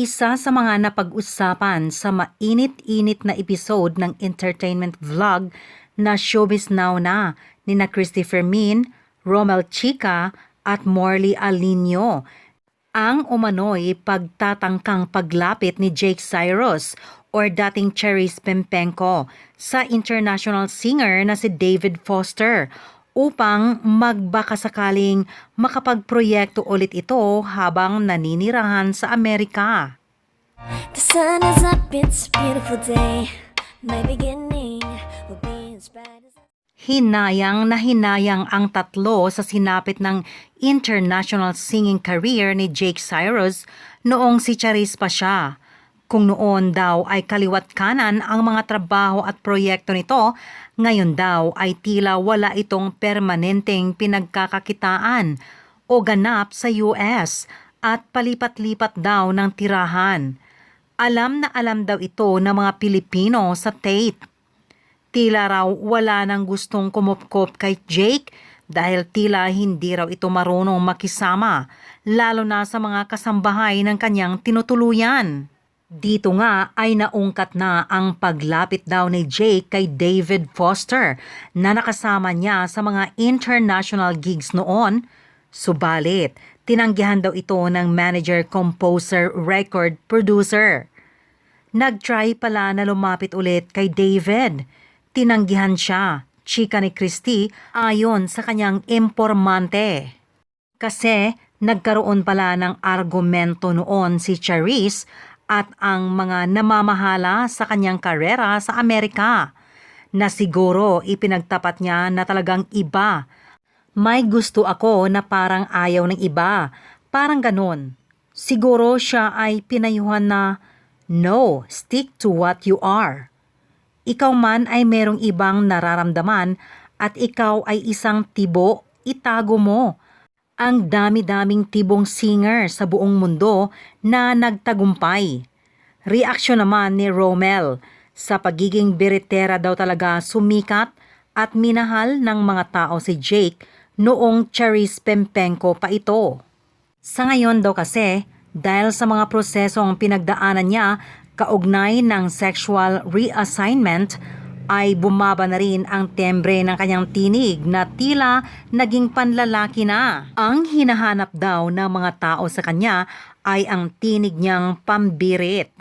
Isa sa mga napag-usapan sa mainit-init na episode ng entertainment vlog na Showbiz Now na ni na Christy Fermin, Romel Chica at Morley Alinio. Ang umano'y pagtatangkang paglapit ni Jake Cyrus or dating Cherise Pempenko sa international singer na si David Foster upang magbakasakaling makapagproyekto ulit ito habang naninirahan sa Amerika. The sun is up, it's a beautiful day. My beginning will be as bright as Hinayang na hinayang ang tatlo sa sinapit ng international singing career ni Jake Cyrus noong si Charis pa siya. Kung noon daw ay kaliwat kanan ang mga trabaho at proyekto nito, ngayon daw ay tila wala itong permanenteng pinagkakakitaan o ganap sa US at palipat-lipat daw ng tirahan. Alam na alam daw ito ng mga Pilipino sa Tate. Tila raw wala nang gustong kumupkop kay Jake dahil tila hindi raw ito marunong makisama, lalo na sa mga kasambahay ng kanyang tinutuluyan. Dito nga ay naungkat na ang paglapit daw ni Jake kay David Foster na nakasama niya sa mga international gigs noon. Subalit, tinanggihan daw ito ng manager, composer, record producer. Nag-try pala na lumapit ulit kay David. Tinanggihan siya, chika ni Christy, ayon sa kanyang impormante. Kasi nagkaroon pala ng argumento noon si Charisse at ang mga namamahala sa kanyang karera sa Amerika na siguro ipinagtapat niya na talagang iba. May gusto ako na parang ayaw ng iba. Parang ganon. Siguro siya ay pinayuhan na, No, stick to what you are. Ikaw man ay merong ibang nararamdaman at ikaw ay isang tibo, itago mo. Ang dami-daming tibong singer sa buong mundo na nagtagumpay. Reaksyon naman ni Romel sa pagiging beretera daw talaga sumikat at minahal ng mga tao si Jake noong Charis Pempenko pa ito. Sa ngayon daw kasi, dahil sa mga prosesong pinagdaanan niya kaugnay ng sexual reassignment, ay bumaba na rin ang tembre ng kanyang tinig na tila naging panlalaki na. Ang hinahanap daw ng mga tao sa kanya ay ang tinig niyang pambirit.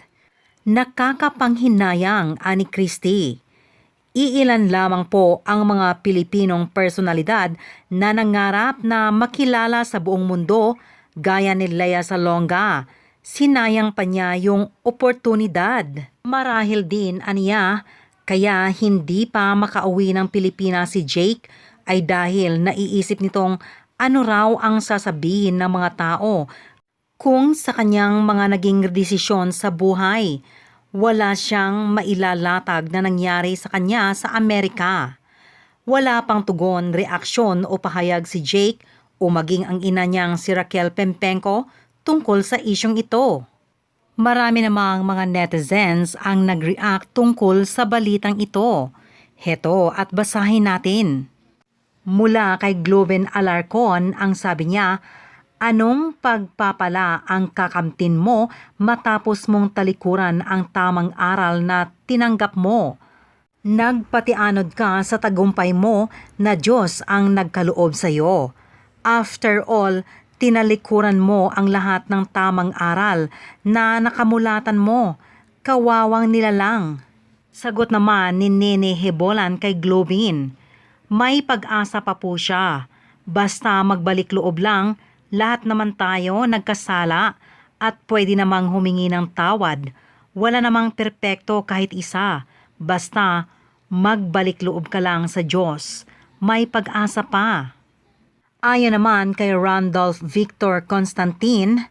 Nakakapanghinayang ani Christie. Iilan lamang po ang mga Pilipinong personalidad na nangarap na makilala sa buong mundo gaya ni Lea Salonga. Sinayang pa niya yung oportunidad. Marahil din aniya kaya hindi pa makauwi ng Pilipinas si Jake ay dahil naiisip nitong ano raw ang sasabihin ng mga tao kung sa kanyang mga naging desisyon sa buhay wala siyang mailalatag na nangyari sa kanya sa Amerika. Wala pang tugon, reaksyon o pahayag si Jake o maging ang ina niyang si Raquel Pempenko tungkol sa isyong ito. Marami namang mga netizens ang nag-react tungkol sa balitang ito. Heto at basahin natin. Mula kay Globen Alarcon ang sabi niya, Anong pagpapala ang kakamtin mo matapos mong talikuran ang tamang aral na tinanggap mo? Nagpatianod ka sa tagumpay mo na Diyos ang nagkaloob sa iyo. After all, tinalikuran mo ang lahat ng tamang aral na nakamulatan mo. Kawawang nilalang. Sagot naman ni Nene Hebolan kay Globin. May pag-asa pa po siya. Basta magbalik loob lang, lahat naman tayo nagkasala at pwede namang humingi ng tawad. Wala namang perpekto kahit isa. Basta magbalik loob ka lang sa Diyos. May pag-asa pa. Ayon naman kay Randolph Victor Constantine,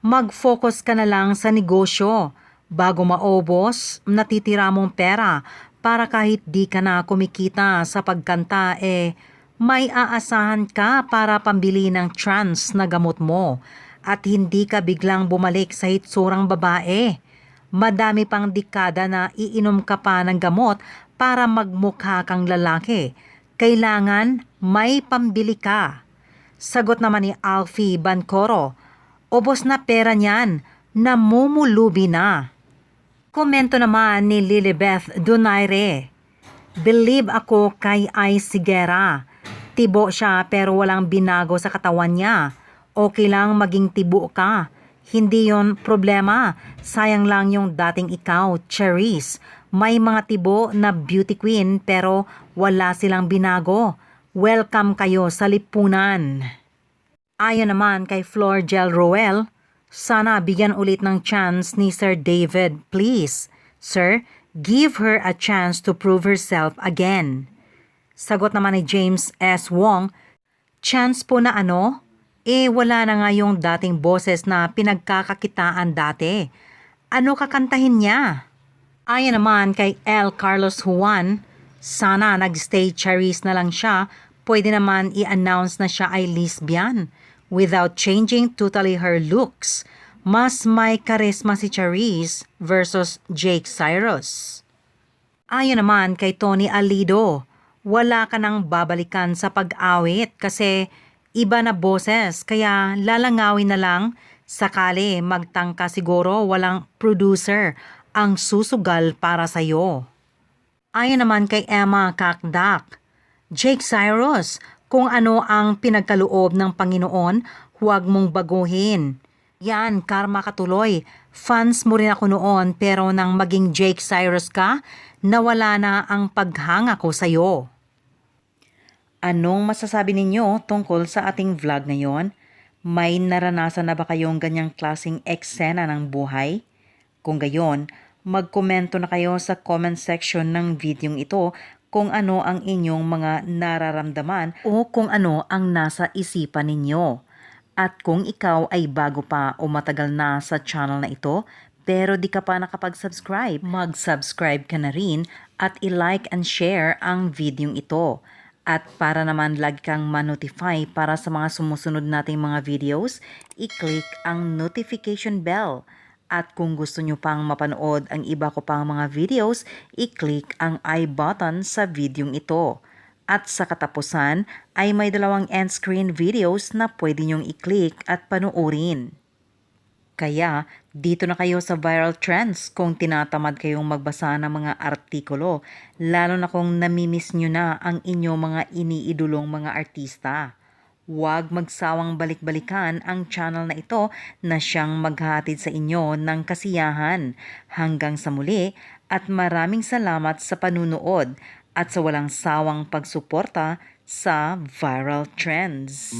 mag-focus ka na lang sa negosyo. Bago maubos, natitira mong pera para kahit di ka na kumikita sa pagkanta eh may aasahan ka para pambili ng trans na gamot mo at hindi ka biglang bumalik sa hitsurang babae. Madami pang dekada na iinom ka pa ng gamot para magmukha kang lalaki. Kailangan may pambili ka. Sagot naman ni Alfie Bancoro, Obos na pera niyan. namumulubi na. Komento naman ni Lilibeth Donaire. Believe ako kay Ay Sigera. Tibo siya pero walang binago sa katawan niya. Okay lang maging tibo ka. Hindi yon problema. Sayang lang yung dating ikaw, Cherise. May mga tibo na beauty queen pero wala silang binago. Welcome kayo sa lipunan. Ayon naman kay Flor Gel Roel, sana bigyan ulit ng chance ni Sir David, please. Sir, give her a chance to prove herself again. Sagot naman ni James S. Wong, chance po na ano? Eh wala na nga yung dating boses na pinagkakakitaan dati. Ano kakantahin niya? Ayon naman kay L. Carlos Juan, sana nagstay Charis na lang siya, pwede naman i-announce na siya ay lesbian without changing totally her looks. Mas may karisma si Charis versus Jake Cyrus. Ayon naman kay Tony Alido, wala ka nang babalikan sa pag-awit kasi iba na boses kaya lalangawin na lang sakali magtangka siguro walang producer ang susugal para sa'yo. Ayon naman kay Emma Kakdak, Jake Cyrus, kung ano ang pinagkaloob ng Panginoon, huwag mong baguhin. Yan, karma katuloy. Fans mo rin ako noon pero nang maging Jake Cyrus ka, nawala na ang paghanga ko sa'yo. Anong masasabi ninyo tungkol sa ating vlog ngayon? May naranasan na ba kayong ganyang klasing eksena ng buhay? Kung gayon, magkomento na kayo sa comment section ng videong ito kung ano ang inyong mga nararamdaman o kung ano ang nasa isipan ninyo. At kung ikaw ay bago pa o matagal na sa channel na ito, pero di ka pa nakapag-subscribe, mag-subscribe ka na rin at i-like and share ang videong ito. At para naman lagi kang ma-notify para sa mga sumusunod nating mga videos, i-click ang notification bell. At kung gusto nyo pang mapanood ang iba ko pang mga videos, i-click ang I button sa videong ito. At sa katapusan ay may dalawang end screen videos na pwede nyong i-click at panuorin. Kaya, dito na kayo sa viral trends kung tinatamad kayong magbasa ng mga artikulo, lalo na kung namimiss nyo na ang inyong mga iniidulong mga artista. Huwag magsawang balik-balikan ang channel na ito na siyang maghatid sa inyo ng kasiyahan. Hanggang sa muli at maraming salamat sa panunood at sa walang sawang pagsuporta sa Viral Trends.